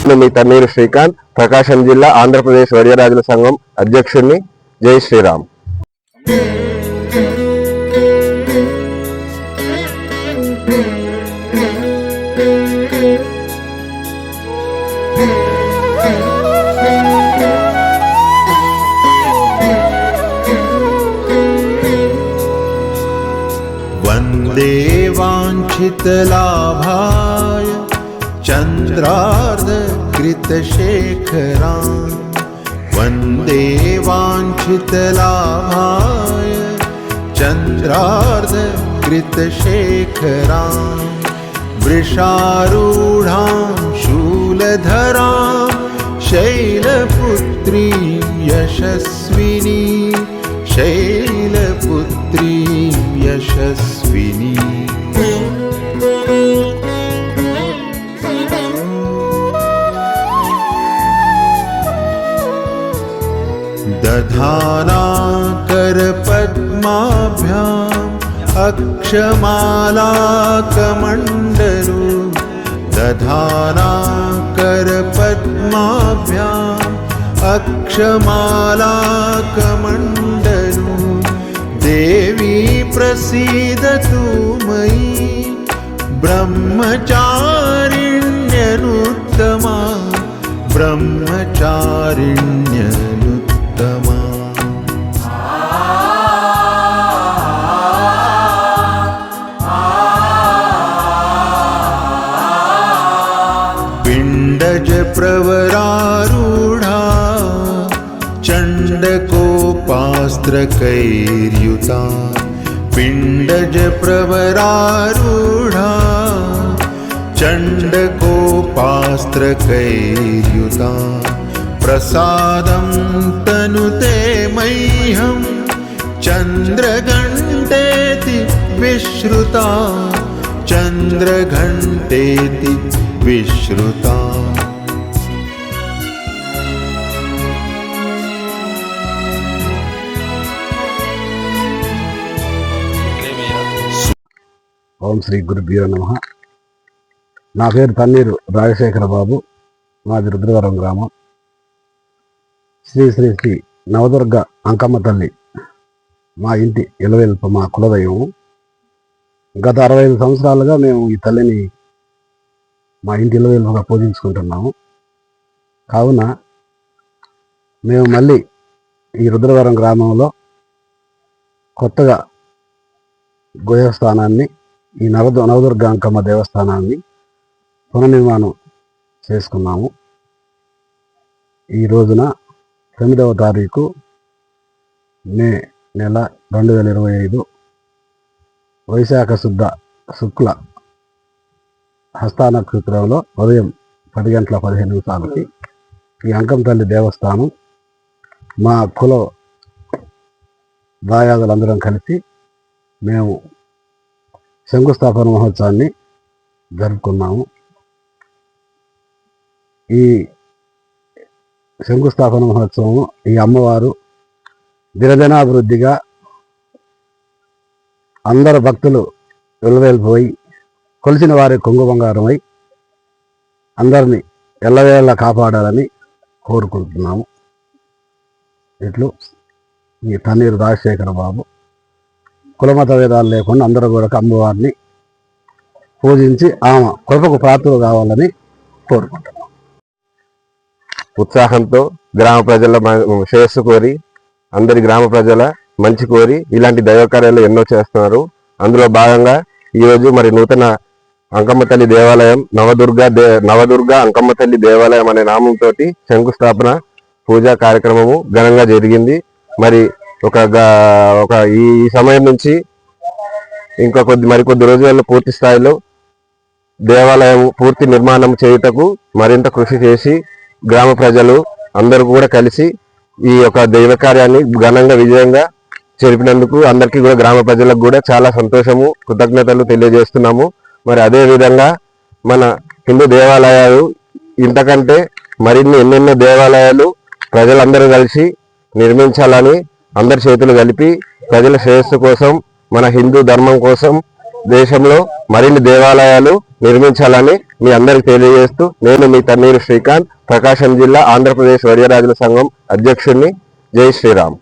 నేను మీ తన్నీరు శ్రీకాంత్ ప్రకాశం జిల్లా ఆంధ్రప్రదేశ్ వడియరాజుల సంఘం అధ్యక్షుడిని జై శ్రీరామ్ वन्दे वाञ्छितलाभाय चन्द्रार्धकृतशेखरान् वन्दे वाञ्छितलाभाय चन्द्रार्धकृतशेखरान् वृषारूढां शूलधरां शैलपुत्री यशस्विनी शैलपुत्री यशस्विनी दधानाकरपद्माभ्याम् अक्षमालाकमण्डलु दधानाकरपद्माभ्याम् अक्षमालाकमण्डलु देवी प्रसीदतु मयि ब्रह्मचारिण्यनुत्तमा। ब्रह्मचारिण्य ब्रह्मचारिण्यनुत्तमा पिण्डज प्रवरारूढा चण्डकोपास्त्रकैर्युता पिण्डज प्रवरारूढा चण्डकोपास्त्रकैर्युता प्रसादं तनुते मह्यं चन्द्रघण्टेति विश्रुता चन्द्रघण्टेति विश्रुता ఓం శ్రీ గురుభ్యో నమ నా పేరు తన్నీరు రాజశేఖర బాబు మాది రుద్రవరం గ్రామం శ్రీ శ్రీ శ్రీ నవదుర్గ అంకమ్మ తల్లి మా ఇంటి ఎలవేల్ప మా కులదైవం. గత అరవై ఐదు సంవత్సరాలుగా మేము ఈ తల్లిని మా ఇంటి ఎలవేల్పగా పూజించుకుంటున్నాము. కావున మేము మళ్ళీ ఈ రుద్రవరం గ్రామంలో కొత్తగా దేవస్థానాన్ని ఈ నవదు నవదుర్గ అంకమ్మ దేవస్థానాన్ని పునర్నిర్మాణం చేసుకున్నాము. ఈ రోజున తొమ్మిదవ తారీఖు మే నెల రెండు వేల ఇరవై ఐదు. వైశాఖ శుద్ధ శుక్ల హస్తానక్షత్రంలో ఉదయం పది గంటల పదిహేను నిమిషాలకి ఈ అంకం తల్లి దేవస్థానం మా కుల దాయాదులందరం కలిసి మేము శంకుస్థాపన మహోత్సవాన్ని జరుపుకున్నాము. ఈ శంకుస్థాపన మహోత్సవం ఈ అమ్మవారు దినదినాభివృద్ధిగా అందరు భక్తులు వెలువేలిపోయి కొలిసిన వారి కొంగు బంగారమై అందరినీ ఎల్లవేళ కాపాడాలని కోరుకుంటున్నాము. ఇట్లు ఈ తన్నీరు రాజశేఖర బాబు కులమత వేదాలు లేకుండా అందరూ కూడా అమ్మవారిని పూజించి ఆమె కృపకు పాత్రలు కావాలని కోరుకుంటున్నాం ఉత్సాహంతో గ్రామ ప్రజల మ- శ్రేయస్సు కోరి అందరి గ్రామ ప్రజల మంచి కోరి ఇలాంటి దైవ కార్యాలు ఎన్నో చేస్తున్నారు. అందులో భాగంగా ఈరోజు మరి నూతన అంకమ్మ తల్లి దేవాలయం నవదుర్గ దే నవదుర్గ అంకమ్మ తల్లి దేవాలయం అనే నామంతో శంకుస్థాపన పూజా కార్యక్రమము ఘనంగా జరిగింది. మరి ఒక ఒక ఈ ఈ సమయం నుంచి ఇంకా కొద్ది మరికొద్ది రోజులలో పూర్తి స్థాయిలో దేవాలయం పూర్తి నిర్మాణం చేయుటకు మరింత కృషి చేసి గ్రామ ప్రజలు అందరూ కూడా కలిసి ఈ యొక్క దైవ కార్యాన్ని ఘనంగా విజయంగా జరిపినందుకు అందరికీ కూడా గ్రామ ప్రజలకు కూడా చాలా సంతోషము కృతజ్ఞతలు తెలియజేస్తున్నాము. మరి అదే విధంగా మన హిందూ దేవాలయాలు ఇంతకంటే మరిన్ని ఎన్నెన్నో దేవాలయాలు ప్రజలందరూ కలిసి నిర్మించాలని అందరి చేతులు కలిపి ప్రజల శ్రేయస్సు కోసం మన హిందూ ధర్మం కోసం దేశంలో మరిన్ని దేవాలయాలు నిర్మించాలని మీ అందరికి తెలియజేస్తూ నేను మీ తన్నీరు శ్రీకాంత్ ప్రకాశం జిల్లా ఆంధ్రప్రదేశ్ వడియరాజుల సంఘం అధ్యక్షుడిని. జై శ్రీరామ్.